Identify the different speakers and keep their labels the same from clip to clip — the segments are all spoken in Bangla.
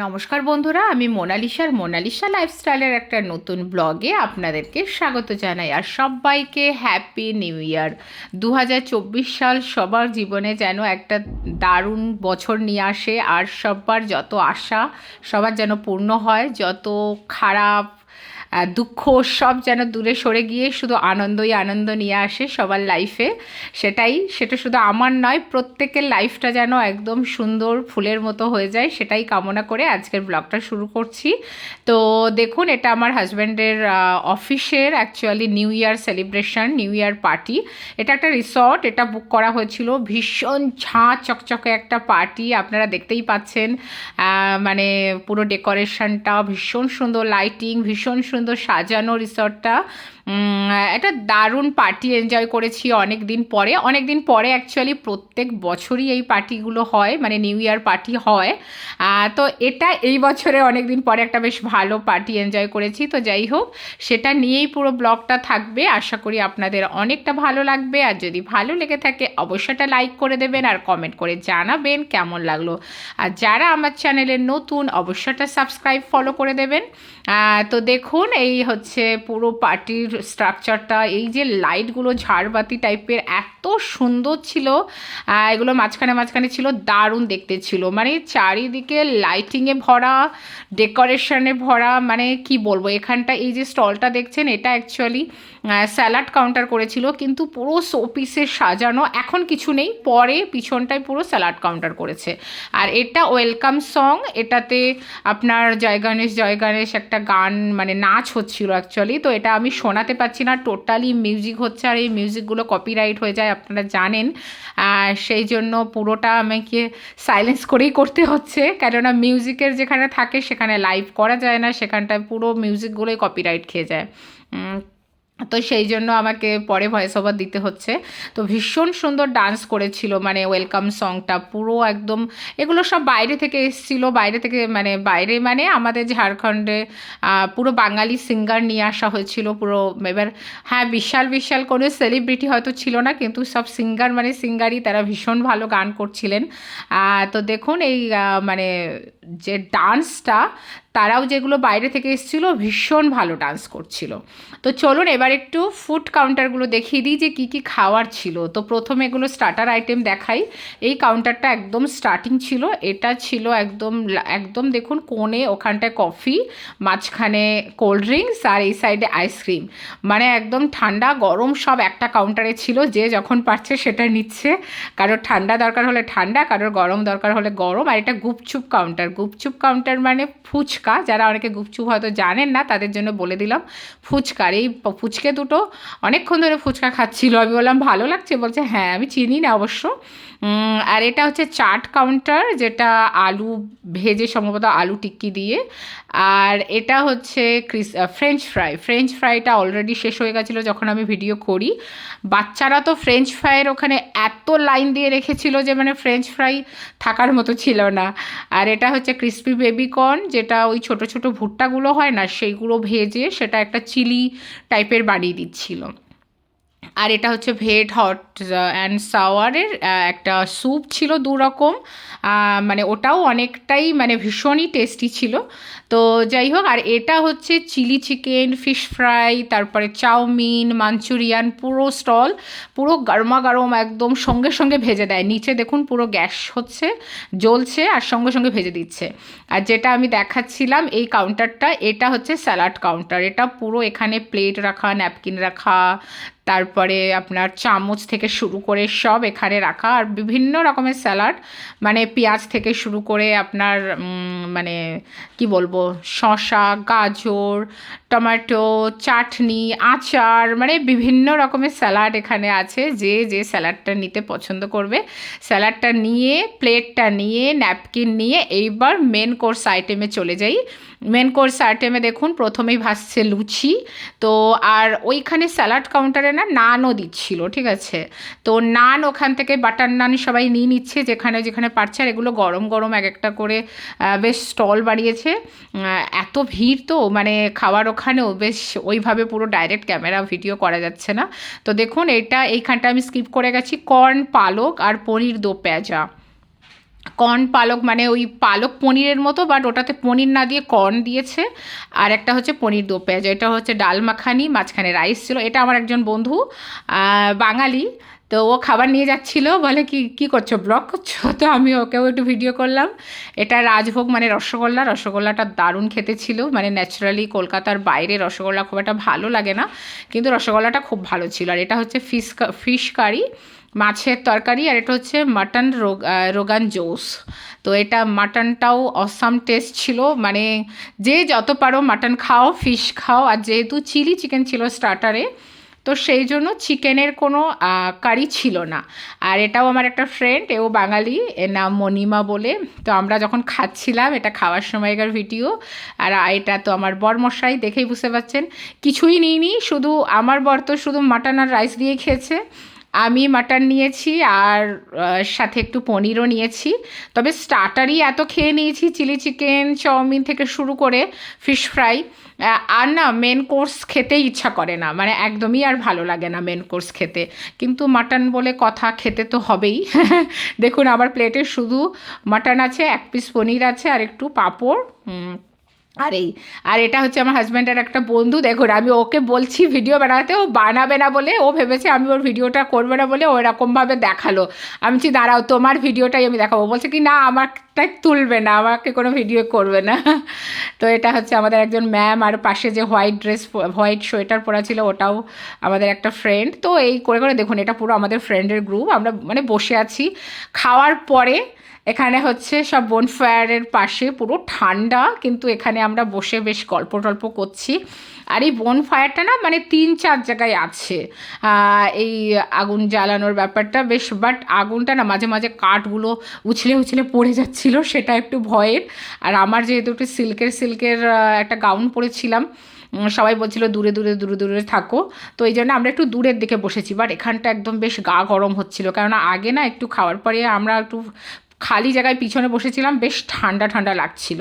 Speaker 1: নমস্কার বন্ধুরা, আমি মোনালিসার মোনালিসা লাইফস্টাইলের একটা নতুন ব্লগে আপনাদেরকে স্বাগত জানাই। আর সবাইকে হ্যাপি নিউ ইয়ার। দু হাজার চব্বিশ সাল সবার জীবনে যেন একটা দারুণ বছর নিয়ে আসে, আর সবার যত আশা, সবার যেন পূর্ণ হয়, যত খারাপ দুঃখ সব যেন দূরে সরে গিয়ে শুধু আনন্দই আনন্দ নিয়ে আসে সবার লাইফে সেটাই, সেটা শুধু আমার নয়, প্রত্যেকের লাইফটা যেন একদম সুন্দর ফুলের মতো হয়ে যায়, সেটাই কামনা করে আজকের ব্লগটা শুরু করছি। তো দেখুন, এটা আমার হাজব্যান্ডের অফিসের actually new year celebration new year party এটা একটা রিসর্ট এটা বুক করা হয়েছিল। ভীষণ ঝাঁ চকচকে একটা পার্টি আপনারা দেখতেই পাচ্ছেন। মানে পুরো ডেকোরেশনটা ভীষণ সুন্দর লাইটিং ভীষণ সুন্দর। সাজানো রিসর্টটা একটা দারুণ পার্টি এনজয় করেছি অনেক দিন পরে। অনেক দিন পরে অ্যাকচুয়ালি প্রত্যেক বছরই এই পার্টিগুলো হয় মানে নিউ ইয়ার পার্টি হয়। তো এটা এই বছরে অনেক দিন পরে একটা বেশ ভালো পার্টি এনজয় করেছি। তো যাই হোক, সেটা নিয়েই পুরো ব্লগটা থাকবে। আশা করি আপনাদের অনেকটা ভালো লাগবে। আর যদি ভালো লেগে থাকে, অবশ্যই একটা লাইক করে দেবেন আর কমেন্ট করে জানাবেন কেমন লাগল। আর যারা আমার চ্যানেলে নতুন, অবশ্যই একটা সাবস্ক্রাইব ফলো করে দেবেন। তো দেখুন, এই হচ্ছে পুরো পার্টির স্ট্রাকচারটা এই যে লাইটগুলো ঝাড়বাতি টাইপের এত সুন্দর ছিল এগুলো মাঝখানে মাঝখানে ছিল, দারুণ দেখতে ছিল। মানে চারিদিকে লাইটিংয়ে ভরা ডেকোরেশনে ভরা মানে কি বলব, এখানটা এই যে স্টলটা দেখছেন, এটা অ্যাকচুয়ালি স্যালাড কাউন্টার করেছিল, কিন্তু পুরো শোপিসে সাজানো, এখন কিছু নেই, পরে পিছনটায় পুরো স্যালাড কাউন্টার করেছে। আর এটা ওয়েলকাম সং এটাতে আপনার জয় গণেশ জয় গণেশ একটা গান মানে নাচ হচ্ছিল অ্যাকচুয়ালি তো এটা আমি শোনাতে পারছি না টোটালি মিউজিক হচ্ছে, আর এই মিউজিকগুলো কপিরাইট হয়ে যায় আপনারা জানেন। সেই জন্য পুরোটা আমাকে সাইলেন্স করেই করতে হচ্ছে। কেননা মিউজিকের যেখানে থাকে সেখানে লাইভ করা যায় না, সেখানটায় পুরো মিউজিকগুলোই কপিরাইট খেয়ে যায়। তো সেই জন্য আমাকে পরে ভয়েস ওভার দিতে হচ্ছে। তো ভীষণ সুন্দর ডান্স করেছিল মানে ওয়েলকাম সংটা পুরো একদম, এগুলো সব বাইরে থেকে এসেছিল, বাইরে থেকে মানে বাইরে মানে আমাদের ঝাড়খণ্ডে পুরো বাঙালি সিঙ্গার নিয়ে আসা হয়েছিল, পুরো এবার হ্যাঁ বিশাল বিশাল কোনো সেলিব্রিটি হয়তো ছিল না, কিন্তু সব সিঙ্গার মানে সিঙ্গারই তারা ভীষণ ভালো গান করছিলেন। তো দেখুন এই মানে যে ডান্সটা তারাও যেগুলো বাইরে থেকে এসেছিল ভীষণ ভালো ডান্স করছিল। তো চলুন এবার একটু ফুড কাউন্টারগুলো দেখিয়ে দিই যে কী কী খাওয়ার ছিল। তো প্রথমে এগুলো স্টার্টার আইটেম দেখাই। এই কাউন্টারটা একদম স্টার্টিং ছিল। এটা ছিল একদম একদম দেখুন কোণে ওখানটায় কফি মাঝখানে কোল্ড ড্রিঙ্কস আর এই সাইডে আইসক্রিম মানে একদম ঠান্ডা, গরম সব একটা কাউন্টারে ছিল। যে যখন পারছে সেটা নিচ্ছে। কারোর ঠান্ডা দরকার হলে ঠান্ডা, কারোর গরম দরকার হলে গরম। আর এটা গুপচুপ কাউন্টার গুপচুপ কাউন্টার মানে ফুচকা। যারা অনেকে গুপচুপ হয়তো জানেন না, তাদের জন্য বলে দিলাম ফুচকার। এই ফুচকে দুটো অনেকক্ষণ ধরে ফুচকা খাচ্ছিল। আমি বললাম, ভালো লাগছে? বলছে হ্যাঁ আমি চিনি না অবশ্য। আর এটা হচ্ছে চাট কাউন্টার, যেটা আলু ভেজে সম্ভবত আলু টিক্কি দিয়ে। আর এটা হচ্ছে ক্রিস ফ্রেঞ্চ ফ্রাই ফ্রেঞ্চ ফ্রাইটা অলরেডি শেষ হয়ে গেছিল যখন আমি ভিডিও করি। বাচ্চারা তো ফ্রেঞ্চ ফ্রাইয়ের ওখানে এত লাইন দিয়ে রেখেছিল যে মানে ফ্রেঞ্চ ফ্রাই থাকার মতো ছিল না। আর এটা হচ্ছে ক্রিসপি বেবিকর্ন যেটা ওই ছোটো ছোটো ভুট্টাগুলো হয় না সেইগুলো ভেজে সেটা একটা চিলি টাইপের বানিয়ে দিচ্ছিল। আর এটা হচ্ছে ভেট, হট অ্যান্ড সাওয়ারের একটা স্যুপ ছিল দু রকম মানে ওটাও অনেকটাই মানে ভীষণই টেস্টি ছিল। তো যাই হোক, আর এটা হচ্ছে চিলি চিকেন ফিশ ফ্রাই তারপরে চাউমিন, মাঞ্চুরিয়ান, পুরো স্টল পুরো গরমা গরম একদম সঙ্গে সঙ্গে ভেজে দেয়। নিচে দেখুন পুরো গ্যাস হচ্ছে, জ্বলছে আর সঙ্গে সঙ্গে ভেজে দিচ্ছে। আর যেটা আমি দেখাচ্ছিলাম এই কাউন্টারটা এটা হচ্ছে স্যালাড কাউন্টার এটা পুরো এখানে প্লেট রাখা ন্যাপকিন রাখা তারপরে আপনার চামচ থেকে শুরু করে সব এখানে রাখা আর বিভিন্ন রকমের স্যালাড মানে পেঁয়াজ থেকে শুরু করে আপনার মানে কি বলব, শসা, গাজর, টমেটো, চাটনি, আচার মানে বিভিন্ন রকমের স্যালাড এখানে আছে, যে যে স্যালাডটা নিতে পছন্দ করবে। স্যালাডটা নিয়ে, প্লেটটা নিয়ে, ন্যাপকিন নিয়ে এইবার মেন কোর্স আইটেমে চলে যাই। মেন কোর্স আইটেমে দেখুন, প্রথমেই ভাসছে লুচি। তো আর ওইখানে স্যালাড কাউন্টারে না নানও দিচ্ছিল, ঠিক আছে? তো নান ওখান থেকে বাটার নান সবাই নিয়ে নিচ্ছে, যেখানে যেখানে পারছে, আর এগুলো গরম গরম এক একটা করে বেশ স্টল বাড়িয়েছে। এত ভিড় তো মানে খাওয়ার ওখানেও বেশ ওইভাবে পুরো ডাইরেক্ট ক্যামেরা ভিডিও করা যাচ্ছে না। তো দেখুন, এটা এইখানটা আমি স্কিপ করে গেছি কর্ন পালক আর পনির দো পেঁয়াজা। কর্ন পালক মানে ওই পালক পনিরের মতো বাট ওটাতে পনির না দিয়ে কর্ন দিয়েছে। আর একটা হচ্ছে পনির দো পেঁয়াজ এটা হচ্ছে ডাল মাখানি, মাঝখানে রাইস ছিল। এটা আমার একজন বন্ধু বাঙালি, তো ও খাবার নিয়ে যাচ্ছিল। বলে, কি কি করছ? ব্লগ করছ? তো আমি ওকেও একটু ভিডিও করলাম। এটা রাজভোগ মানে রসগোল্লা। রসগোল্লাটা দারুণ খেতে ছিল। মানে ন্যাচারালি কলকাতার বাইরে রসগোল্লা খুব একটা ভালো লাগে না। কিন্তু রসগোল্লাটা খুব ভালো ছিল। আর এটা হচ্ছে ফিশ ফিশ কারি। মাছের তরকারি আর এটা হচ্ছে মাটন রোগ রোগান জোস। তো এটা মাটনটাও অসাম টেস্ট ছিল। মানে যে যত পারো মাটন খাও ফিশ খাও। আর যেহেতু চিলি চিকেন ছিল স্টার্টারে তো সেই জন্য চিকেনের কোনো কারি ছিল না। আর এটাও আমার একটা ফ্রেন্ড এও বাঙালি, এর নাম মণিমা বলে। তো আমরা যখন খাচ্ছিলাম, এটা খাওয়ার সময়কার ভিডিও আর এটা তো আমার বরমশাই, দেখেই বুঝতে পারছেন। কিছুই নিইনি, শুধু আমার বর তো শুধু মাটন আর রাইস দিয়ে খেয়েছে। আমি মাটন নিয়েছি আর সাথে একটু পনিরও নিয়েছি। তবে স্টার্টারই এত খেয়ে নিয়েছি চিলি চিকেন চাউমিন থেকে শুরু করে ফিশ ফ্রাই আর না মেন কোর্স খেতেই ইচ্ছা করে না। মানে একদমই আর ভালো লাগে না মেন কোর্স খেতে। কিন্তু মাটন বলে কথা, খেতে তো হবেই। দেখুন, আমার প্লেটে শুধু মাটন আছে, এক পিস পনির আছে আর একটু পাঁপড় আর এই, আর এটা হচ্ছে আমার হাজব্যান্ডের একটা বন্ধু। দেখুন, আমি ওকে বলছি ভিডিও বানাতে, ও বানাবে না বলে, ও ভেবেছে আমি ওর ভিডিওটা করবে না বলে ও এরকমভাবে দেখাল। আমি বলছি, দাঁড়াও, তোমার ভিডিওটাই আমি দেখাবো। বলছে কি, না আমারটাই তুলবে না, আমাকে কোনো ভিডিও করবে না। তো এটা হচ্ছে আমাদের একজন ম্যাম আর পাশে যে হোয়াইট ড্রেস হোয়াইট সোয়েটার পরা ছিল ওটাও আমাদের একটা ফ্রেন্ড তো এই করে করে দেখুন, এটা পুরো আমাদের ফ্রেন্ডের গ্রুপ আমরা মানে বসে আছি। খাওয়ার পরে এখানে হচ্ছে সব বনফায়ারের পাশে পুরো ঠান্ডা, কিন্তু এখানে আমরা বসে বেশ গল্প টল্প করছি। আর এই বনফায়ারটা না মানে তিন চার জায়গায় আছে। এই আগুন জ্বালানোর ব্যাপারটা বেশ বাট আগুনটা না মাঝে মাঝে কাঠগুলো উছলে উছলে পড়ে যাচ্ছিল সেটা একটু ভয়ের। আর আমার যেহেতু একটু সিল্কের সিল্কের একটা গাউন পরেছিলাম সবাই বলছিল, দূরে দূরে দূরে দূরে থাকো। তো এই জন্য আমরা একটু দূরের দিকে বসেছি বাট এখানটা একদম বেশ গা গরম হচ্ছিল। কেননা আগে না একটু খাওয়ার পরে আমরা একটু খালি জায়গায় পিছনে বসেছিলাম, বেশ ঠান্ডা ঠান্ডা লাগছিল।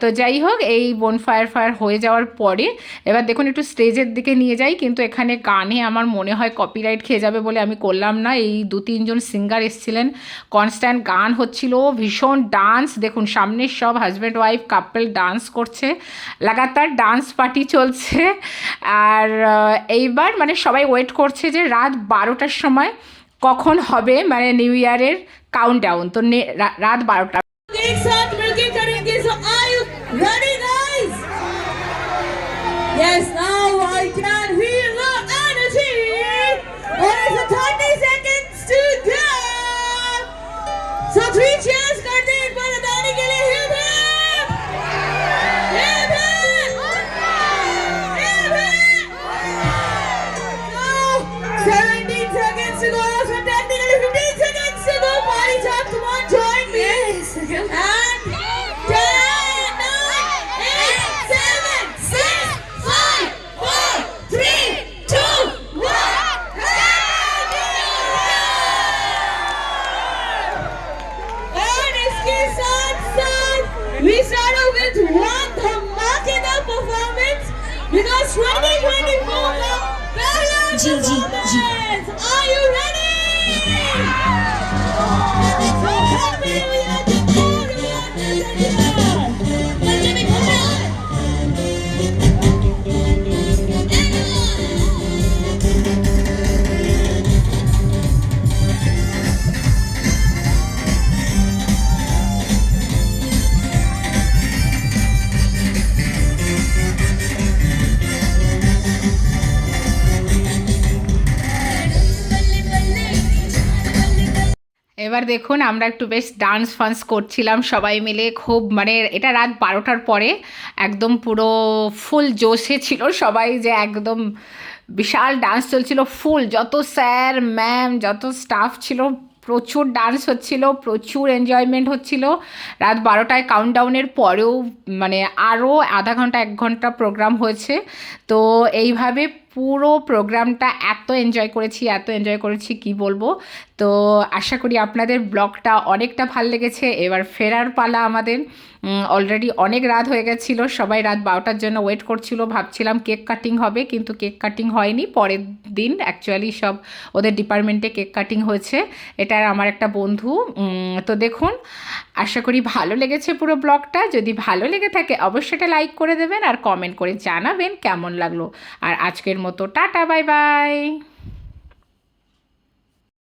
Speaker 1: তো যাই হোক, এই বন ফায়ার ফায়ার হয়ে যাওয়ার পরে, এবার দেখুন একটু স্টেজের দিকে নিয়ে যাই, কিন্তু এখানে গানে আমার মনে হয় কপিরাইট খেয়ে যাবে বলে আমি করলাম না। এই দু, তিনজন সিঙ্গার এসেছিলেন। কনস্ট্যান্ট গান হচ্ছিল, ভীষণ ডান্স দেখুন, সামনে সব হাজব্যান্ড ওয়াইফ কাপল ডান্স করছে। লাগাতার ডান্স পার্টি চলছে। আর এইবার মানে সবাই ওয়েট করছে যে রাত বারোটার সময় কখন হবে মানে নিউ ইয়ারের কাউন্ট ডাউন তো রাত বারোটা
Speaker 2: Yes, now I can hear the energy. It is 30 seconds to go. So three.
Speaker 3: G G
Speaker 2: G Are you ready?
Speaker 1: এবার দেখুন, আমরা একটু বেশ ডান্স ফান্স করছিলাম সবাই মিলে, খুব মানে এটা রাত বারোটার পরে একদম পুরো ফুল জোশে ছিল সবাই যে একদম বিশাল ডান্স চলছিল ফুল যত স্যার ম্যাম যত স্টাফ ছিল, প্রচুর ডান্স হচ্ছিল, প্রচুর এনজয়মেন্ট হচ্ছিল। রাত বারোটায় কাউন্টডাউনের পরেও মানে আরও আধা ঘণ্টা, এক ঘণ্টা প্রোগ্রাম হয়েছে। তো এইভাবে পুরো প্রোগ্রামটা এত এনজয় করেছি, এত এনজয় করেছি, কি বলব? তো আশা করি আপনাদের ব্লগটা অনেকটা ভালো লেগেছে। এবার ফেরার পালা আমাদের। অলরেডি অনেক রাত হয়ে গেছিল, সবাই রাত বারোটার জন্য ওয়েট করছিল, ভাবছিলাম কেক কাটিং হবে, কিন্তু কেক কাটিং হয়নি। পরের দিন অ্যাকচুয়ালি সব ওদের ডিপার্টমেন্টে কেক কাটিং হয়েছে। এটা আমার একটা বন্ধু। তো দেখুন, আশা করি ভালো লেগেছে পুরো ব্লগটা। যদি ভালো লেগে থাকে, অবশ্যই এটা লাইক করে দেবেন আর কমেন্ট করে জানাবেন কেমন লাগল। আর আজকের মতো টাটা বাই বাই।